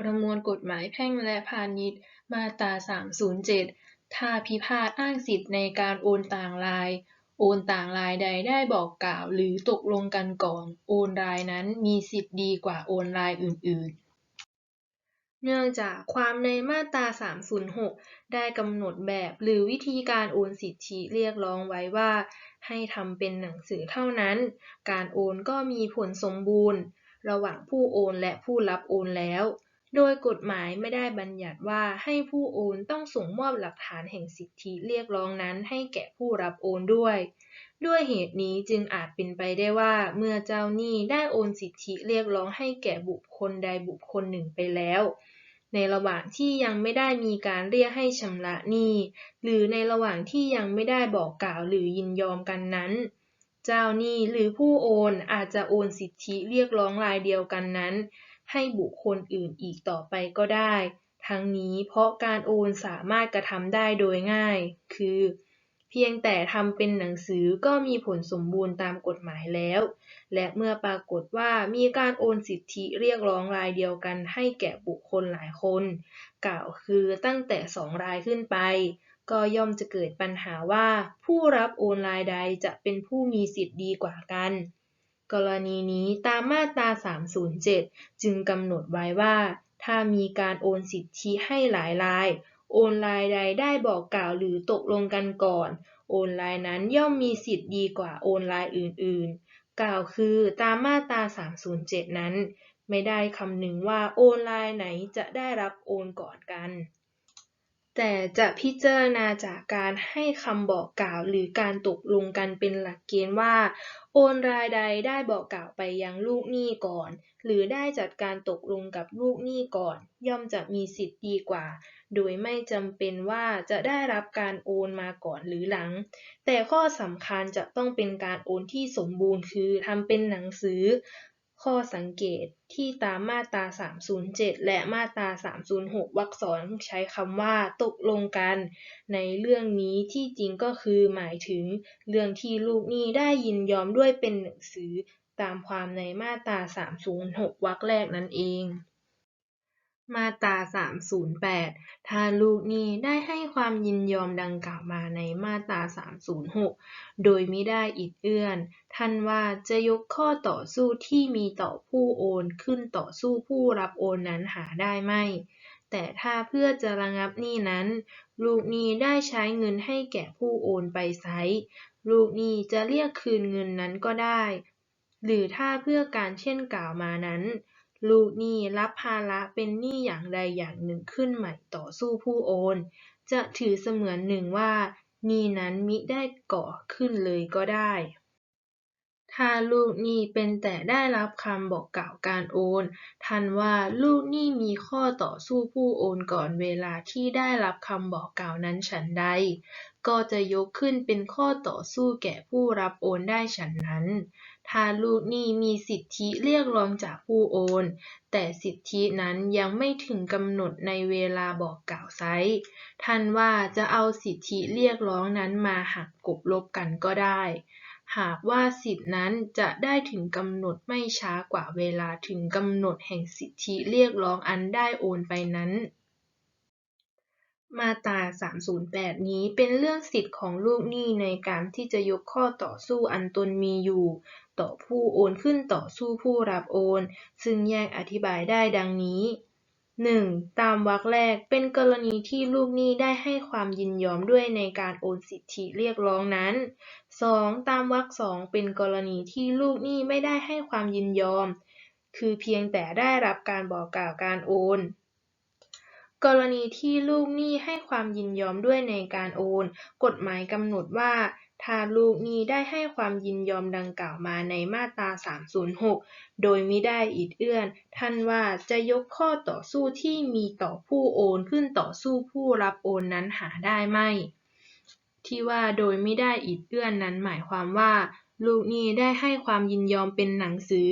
ประมวลกฎหมายแพ่งและพาณิชย์ มาตรา 307 ถ้าพิพาทอ้างสิทธิในการโอนต่างราย โอนต่างรายใดได้บอกกล่าวหรือตกลงกันก่อน โอนรายนั้นมีสิทธิดีกว่าโอนรายอื่น ๆเนื่องจากความในมาตรา 306 ได้กำหนดแบบหรือวิธีการโอนสิทธิเรียกร้องไว้ว่า ให้ทำเป็นหนังสือเท่านั้น การโอนก็มีผลสมบูรณ์ ระหว่างผู้โอนและผู้รับโอนแล้ว โดยกฎหมายไม่ได้บัญญัติว่าให้ผู้โอนต้องส่งมอบหลักฐานแห่งสิทธิเรียกร้องนั้นให้แก่ผู้รับโอนด้วย ด้วยเหตุนี้จึงอาจเป็นไปได้ว่าเมื่อเจ้าหนี้ได้โอนสิทธิเรียกร้องให้แก่บุคคลใดบุคคลหนึ่งไปแล้ว ในระหว่างที่ยังไม่ได้มีการเรียกให้ชำระหนี้ หรือในระหว่างที่ยังไม่ได้บอกกล่าวหรือยินยอมกันนั้นเจ้าหนี้หรือผู้โอนอาจจะโอนสิทธิเรียกร้องรายเดียวกันนั้น ให้บุคคลอื่นอีกต่อไปก็ได้ ทั้งนี้เพราะการโอนสามารถกระทำได้โดยง่าย คือ เพียงแต่ทำเป็นหนังสือก็มีผลสมบูรณ์ตามกฎหมายแล้ว และเมื่อปรากฏว่ามีการโอนสิทธิเรียกร้องรายเดียวกันให้แก่บุคคลหลายคน กล่าวคือตั้งแต่สองรายขึ้นไปก็ย่อมจะเกิดปัญหาว่าผู้รับโอนรายใดจะเป็นผู้มีสิทธิดีกว่ากัน กรณีนี้ตามมาตรา 307 จึงกำหนดไว้ว่า ถ้ามีการโอนสิทธิให้หลายราย โอนรายใดได้บอกกล่าวหรือตกลงกันก่อน โอนรายนั้นย่อมมีสิทธิดีกว่าโอนรายอื่นๆ กล่าวคือตามมาตรา 307 นั้น ไม่ได้คำนึงว่าโอนรายไหนจะได้รับโอนก่อนกัน แต่จะพิจารณาจากการให้คำบอกกล่าวหรือการตกลงกันเป็นหลักเกณฑ์ว่า โอนรายใดได้บอกกล่าวไปยังลูกหนี้ก่อน หรือได้จัดการตกลงกับลูกหนี้ก่อน ย่อมจะมีสิทธิ์ดีกว่า โดยไม่จำเป็นว่าจะได้รับการโอนมาก่อนหรือหลัง แต่ข้อสำคัญจะต้องเป็นการโอนที่สมบูรณ์คือทำเป็นหนังสือ ข้อสังเกตที่ตามมาตรา 307 และมาตรา 306 วรรคสองใช้คำว่า ตกลงกัน ในเรื่องนี้ที่จริงก็คือหมายถึง เรื่องที่ลูกหนี้ได้ยินยอมด้วยเป็นหนังสือตามความในมาตรา 306 วรรคแรกนั่นเอง มาตรา 308 ถ้าลูกหนี้ได้ให้ความยินยอมดังกล่าวมาในมาตรา 306 โดยมิได้อิดเอื้อน ท่านว่าจะยกข้อต่อสู้ที่มีต่อผู้โอนขึ้นต่อสู้ผู้รับโอนนั้นหาได้ไม่แต่ถ้าเพื่อจะระงับหนี้นั้น ลูกหนี้ได้ใช้เงินให้แก่ผู้โอนไปไซร้ลูกหนี้จะเรียกคืนเงินนั้นก็ได้ หรือถ้าเพื่อการเช่นกล่าวมานั้น ลูกหนี้รับภาระเป็นหนี้อย่างใดอย่างหนึ่งขึ้นใหม่ต่อสู้ผู้โอน จะถือเสมือนหนึ่งว่าหนี้นั้นมิได้ก่อขึ้นเลยก็ได้ ถ้าลูกหนี้เป็นแต่ได้รับคำบอกกล่าวการโอนท่านว่าลูกหนี้มีข้อต่อสู้ผู้โอนก่อนเวลาที่ได้รับคำบอกกล่าวนั้นฉันใด ก็จะยกขึ้นเป็นข้อต่อสู้แก่ผู้รับโอนได้ฉันนั้น ถ้าลูกหนี้มีสิทธิเรียกร้องจากผู้โอน แต่สิทธินั้นยังไม่ถึงกำหนดในเวลาบอกกล่าวไซร้ท่านว่าจะเอาสิทธิเรียกร้องนั้นมาหักกบลบกันก็ได้ หากว่าสิทธินั้นจะได้ถึงกำหนดไม่ช้ากว่าเวลาถึงกำหนดแห่งสิทธิเรียกร้องอันได้โอนไปนั้น มาตรา 308 นี้เป็นเรื่องสิทธิของลูกหนี้ในการที่จะยกข้อต่อสู้อันตนมีอยู่ ต่อผู้โอนขึ้นต่อสู้ผู้รับโอน ซึ่งแยกอธิบายได้ดังนี้ 1. ตามวรรคแรกเป็นกรณีที่ลูกหนี้ได้ให้ความยินยอมด้วยในการโอนสิทธิเรียกร้องนั้น 2. ตามวรรคสองเป็นกรณีที่ลูกหนี้ไม่ได้ให้ความยินยอม คือเพียงแต่ได้รับการบอกกล่าวการโอน กรณีที่ลูกหนี้ให้ความยินยอมด้วยในการโอน กฎหมายกำหนดว่า ถ้าลูกหนี้ได้ให้ความยินยอมดังกล่าวมาในมาตรา 306 โดยมิได้อิดเอื้อน ท่านว่าจะยกข้อต่อสู้ที่มีต่อผู้โอนขึ้นต่อสู้ผู้รับโอนนั้นหาได้ไหม ที่ว่าโดยไมิได้อิดเอื้อนนั้นหมายความว่า ลูกหนี้ได้ให้ความยินยอมเป็นหนังสือ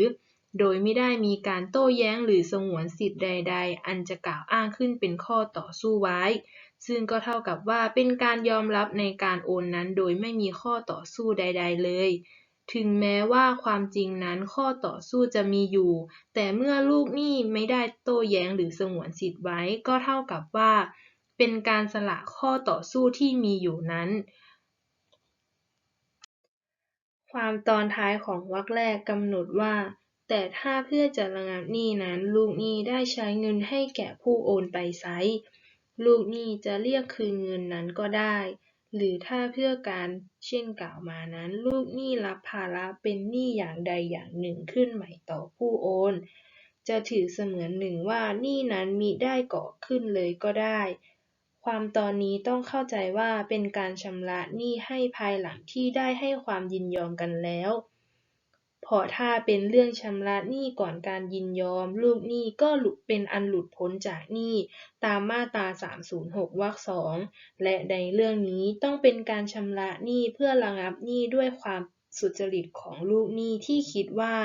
โดยมิได้มีการโต้แย้งหรือสงวนสิทธิใด ๆ อันจะกล่าวอ้างขึ้นเป็นข้อต่อสู้ไว้ ซึ่งก็เท่ากับว่าเป็นการยอมรับในการโอนนั้นโดยไม่มีข้อต่อสู้ใด ๆ เลย ถึงแม้ว่าความจริงนั้นข้อต่อสู้จะมีอยู่ แต่เมื่อลูกหนี้ไม่ได้โต้แย้งหรือสงวนสิทธิ์ไว้ ก็เท่ากับว่า เป็นการสละข้อต่อสู้ที่มีอยู่นั้นความตอนท้ายของวรรคแรกกำหนดว่า แต่ถ้าเพื่อจะระงับหนี้นั้น ลูกหนี้ได้ใช้เงินให้แก่ผู้โอนไปไซร้ลูกหนี้จะเรียกคืนเงินนั้นก็ได้ หรือถ้าเพื่อการเช่นกล่าวมานั้น ลูกหนี้รับภาระเป็นหนี้อย่างใดอย่างหนึ่งขึ้นใหม่ต่อผู้โอน จะถือเสมือนหนึ่งว่าหนี้นั้นมิได้ก่อขึ้นเลยก็ได้ ความตอนนี้ต้องเข้าใจว่าเป็นการชำระหนี้ให้ภายหลังที่ได้ให้ความยินยอมกันแล้ว เพราะถ้าเป็นเรื่องชำระหนี้ก่อนการยินยอม ลูกหนี้ก็หลุดเป็นอันหลุดพ้นจากหนี้ตามมาตรา 306 วรรคสองและในเรื่องนี้ต้องเป็นการชำระหนี้เพื่อระงับหนี้ด้วยความสุจริตของลูกหนี้ที่คิดว่า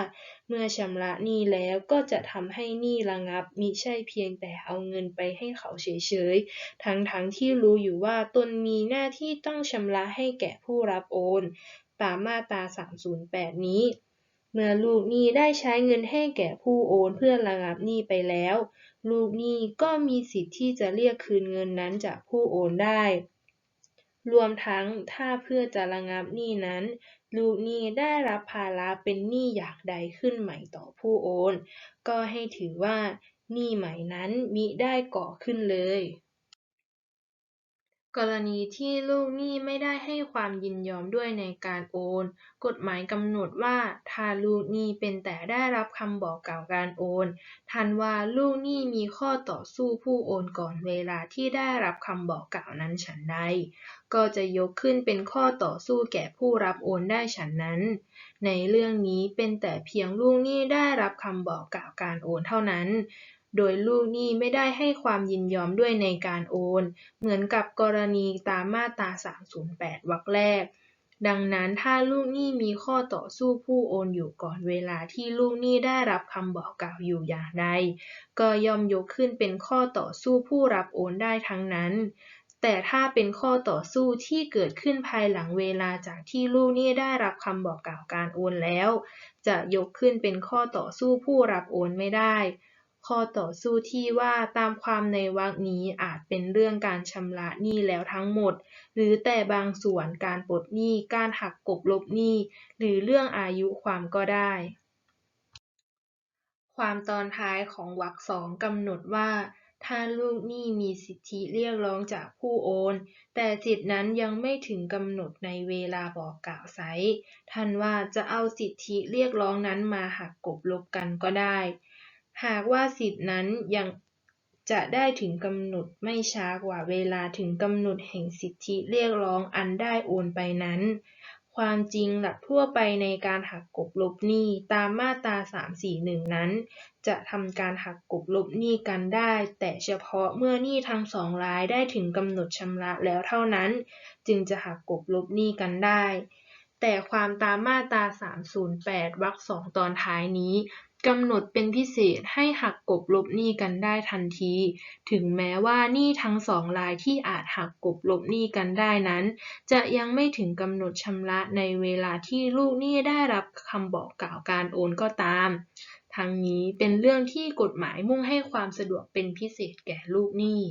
เมื่อชำระหนี้แล้วก็จะทำให้หนี้ระงับมิใช่เพียงแต่เอาเงินไปให้เขาเฉยๆ ทั้งๆทที่รู้อยู่ว่าตนมีหน้าที่ต้องชำระให้แก่ผู้รับโอน ตามมาตรา 308 นี้ เมื่อลูกหนี้ได้ใช้เงินให้แก่ผู้โอนเพื่อระงับหนี้ไปแล้ว ลูกหนี้ก็มีสิทธิ์ที่จะเรียกคืนเงินนั้นจากผู้โอนได้ รวมทั้งถ้าเพื่อจะระงับหนี้นั้น ลูกหนี้ได้รับภาระเป็นหนี้อยางใดขึ้นใหม่ต่อผู้โอน ก็ให้ถือว่าหนี้ใหม่นั้นมิได้ก่อขึ้นเลย กรณีที่ลูกหนี้ไม่ได้ให้ความยินยอมด้วยในการโอน กฎหมายกำหนดว่าถ้าลูกหนี้เป็นแต่ได้รับคำบอกกล่าวการโอน ทันว่าลูกหนี้มีข้อต่อสู้ผู้โอนก่อนเวลาที่ได้รับคำบอกกล่าวนั้นฉันใด ก็จะยกขึ้นเป็นข้อต่อสู้แก่ผู้รับโอนได้ฉันนั้น ในเรื่องนี้เป็นแต่เพียงลูกหนี้ได้รับคำบอกกล่าวการโอนเท่านั้น โดยลูกหนี้ไม่ได้ให้ความยินยอมด้วยในการโอน เหมือนกับกรณีตามมาตรา 308 วรรคแรก ดังนั้นถ้าลูกหนี้มีข้อต่อสู้ผู้โอนอยู่ก่อนเวลาที่ลูกหนี้ได้รับคำบอกกล่าวอยู่อย่างใด ก็ย่อมยกขึ้นเป็นข้อต่อสู้ผู้รับโอนได้ทั้งนั้นแต่ถ้าเป็นข้อต่อสู้ที่เกิดขึ้นภายหลังเวลาจากที่ลูกหนี้ได้รับคำบอกกล่าวการโอนแล้ว จะยกขึ้นเป็นข้อต่อสู้ผู้รับโอนไม่ได้ ข้อต่อสู้ที่ว่าตามความในวรรคนี้อาจเป็นเรื่องการชำระหนี้แล้วทั้งหมด หรือแต่บางส่วนการปลดหนี้ การหักกบลบหนี้ หรือเรื่องอายุความก็ได้ ความตอนท้ายของวรรคสองกำหนดว่าถ้าลูกหนี้มีสิทธิเรียกร้องจากผู้โอน แต่สิทธินั้นยังไม่ถึงกำหนดในเวลาบอกกล่าวไซร้ทันว่าจะเอาสิทธิเรียกร้องนั้นมาหักกบลบกันก็ได้ หากว่าสิทธินั้นยังจะได้ถึงกำหนดไม่ช้ากว่าเวลาถึงกำหนดแห่งสิทธิเรียกร้องอันได้โอนไปนั้น ความจริงหลักทั่วไปในการหักกลบลบหนี้ตามมาตรา 341 นั้น จะทำการหักกลบลบหนี้กันได้ แต่เฉพาะเมื่อหนี้ทั้งสองรายได้ถึงกำหนดชำระแล้วเท่านั้น จึงจะหักกลบลบหนี้กันได้ แต่ความตามมาตรา 308 วรรคสองตอนท้ายนี้ กำหนดเป็นพิเศษให้หักกบลบหนี้กันได้ทันที ถึงแม้ว่าหนี้ทั้งสองรายที่อาจหักกบลบหนี้กันได้นั้น จะยังไม่ถึงกำหนดชำระในเวลาที่ลูกหนี้ได้รับคำบอกกล่าวการโอนก็ตาม ทั้งนี้เป็นเรื่องที่กฎหมายมุ่งให้ความสะดวกเป็นพิเศษแก่ลูกหนี้